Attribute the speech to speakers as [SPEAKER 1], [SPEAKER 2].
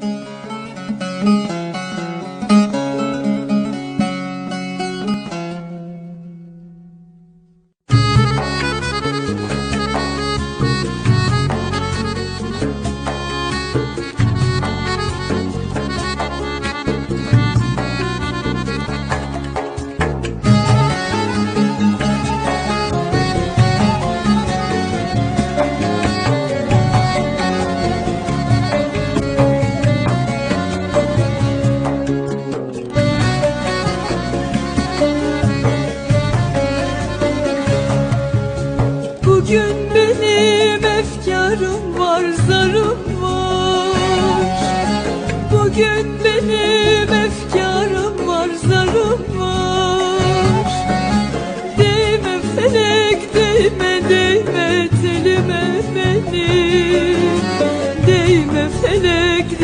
[SPEAKER 1] thank you Bugün benim efkarım var, zarım var. Bugün benim efkarım var, zarım var. Değme felek, değme, değme telime beni. Değme felek,